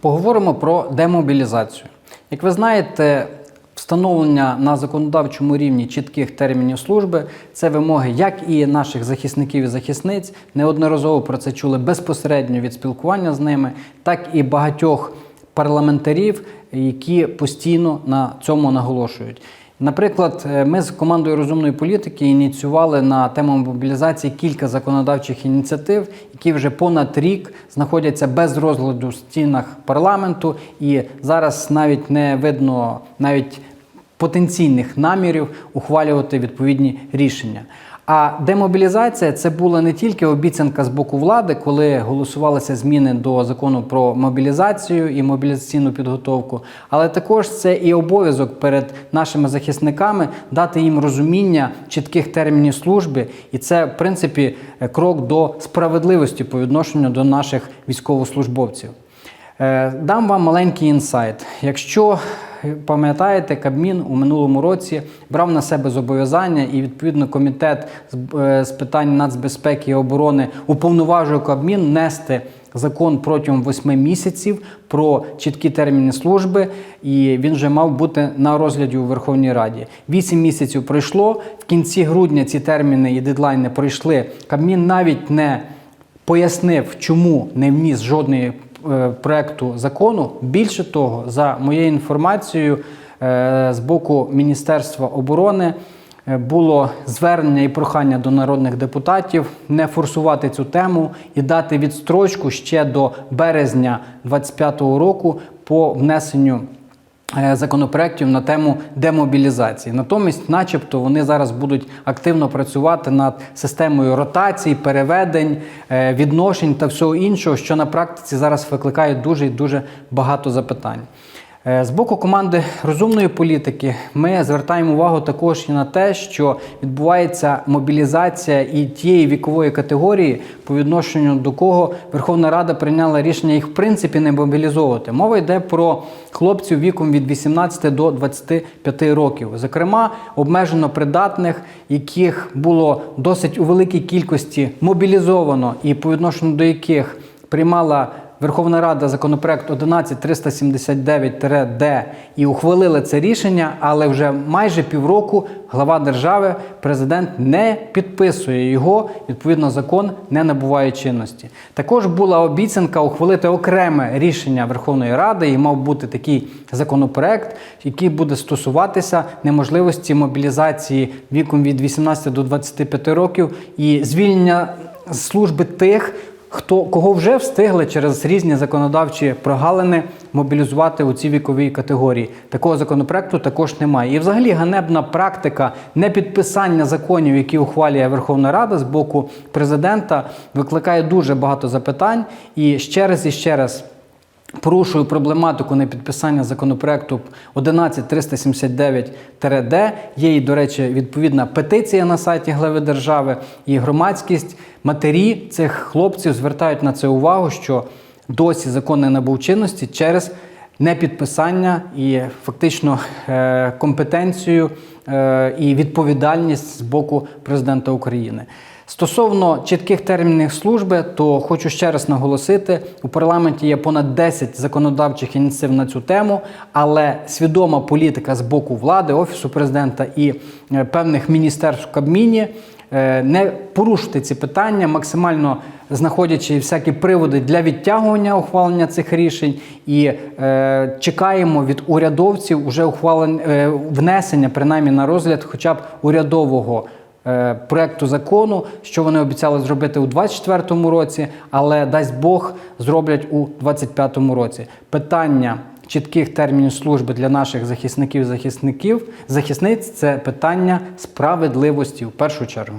Поговоримо про демобілізацію. Як ви знаєте, встановлення на законодавчому рівні чітких термінів служби це вимоги як і наших захисників і захисниць, неодноразово про це чули безпосередньо від спілкування з ними, так і багатьох парламентарів, які постійно на цьому наголошують. Наприклад, е, ми з командою розумної політики ініціювали на тему мобілізації кілька законодавчих ініціатив, які вже понад рік знаходяться без розгляду в стінах парламенту, і зараз навіть не видно навіть потенційних намірів ухвалювати відповідні рішення. А демобілізація це була не тільки обіцянка з боку влади, коли голосувалися зміни до закону про мобілізацію і мобілізаційну підготовку, але також це і обов'язок перед нашими захисниками дати їм розуміння чітких термінів служби, і це, в принципі, крок до справедливості по відношенню до наших військовослужбовців. Е, Дам вам маленький інсайт. Якщо пам'ятаєте, Кабмін у минулому році брав на себе зобов'язання, і відповідно комітет з, е, питань нацбезпеки і оборони уповноважує Кабмін нести закон протягом восьми місяців про чіткі терміни служби, і він вже мав бути на розгляді у Верховній Раді. Вісім місяців пройшло. В кінці грудня ці терміни і дедлайни пройшли. Кабмін навіть не пояснив, чому не вніс жодної проекту закону. Більше того, за моєю інформацією, е, з боку Міністерства оборони е, було звернення і прохання до народних депутатів не форсувати цю тему і дати відстрочку ще до березня 2025 року по внесенню. Е, Законопроєктів на тему демобілізації. Натомість, начебто, вони зараз будуть активно працювати над системою ротацій, переведень, е, відношень та всього іншого, що на практиці зараз викликає дуже і дуже багато запитань. Е, З боку команди розумної політики ми звертаємо увагу також і на те, що відбувається мобілізація і тієї вікової категорії, по відношенню до кого Верховна Рада прийняла рішення їх в принципі не мобілізовувати. Мова йде про хлопців віком від 18 до 25 років, зокрема обмежено придатних, яких було досить у великій кількості мобілізовано, і по відношенню до яких приймала Верховна Рада законопроект 11379-д і ухвалили це рішення, але вже майже півроку глава держави, президент не підписує його. Відповідно, закон не набуває чинності. Також була обіцянка ухвалити окреме рішення Верховної Ради, і мав бути такий законопроект, який буде стосуватися неможливості мобілізації віком від 18 до 25 років і звільнення служби тих хто кого вже встигли через різні законодавчі прогалини мобілізувати у цій віковій категорії. Такого законопроекту також немає. І взагалі ганебна практика непідписання законів, які ухвалює Верховна Рада з боку президента, викликає дуже багато запитань. І ще раз і ще раз. Порушую проблематику непідписання законопроекту 11379-д. Є, і, до речі, відповідна петиція на сайті глави держави і громадськість. Матері цих хлопців звертають на це увагу, що досі закон не набув чинності через непідписання і фактично е, компетенцію е, і відповідальність з боку президента України. Стосовно чітких термінів служби, то хочу ще раз наголосити: у парламенті є понад 10 законодавчих ініціатив на цю тему, але свідома політика з боку влади, офісу президента і е, певних міністерств в Кабміні е, не порушити ці питання, максимально знаходячи всякі приводи для відтягування ухвалення цих рішень, і е, чекаємо від урядовців уже ухвалень е, внесення, принаймні на розгляд, хоча б урядового. Е, Проекту закону, що вони обіцяли зробити у 2024 році, але дасть Бог зроблять у 2025 році. Питання чітких термінів служби для наших захисників, захисників, захисниць це питання справедливості в першу чергу.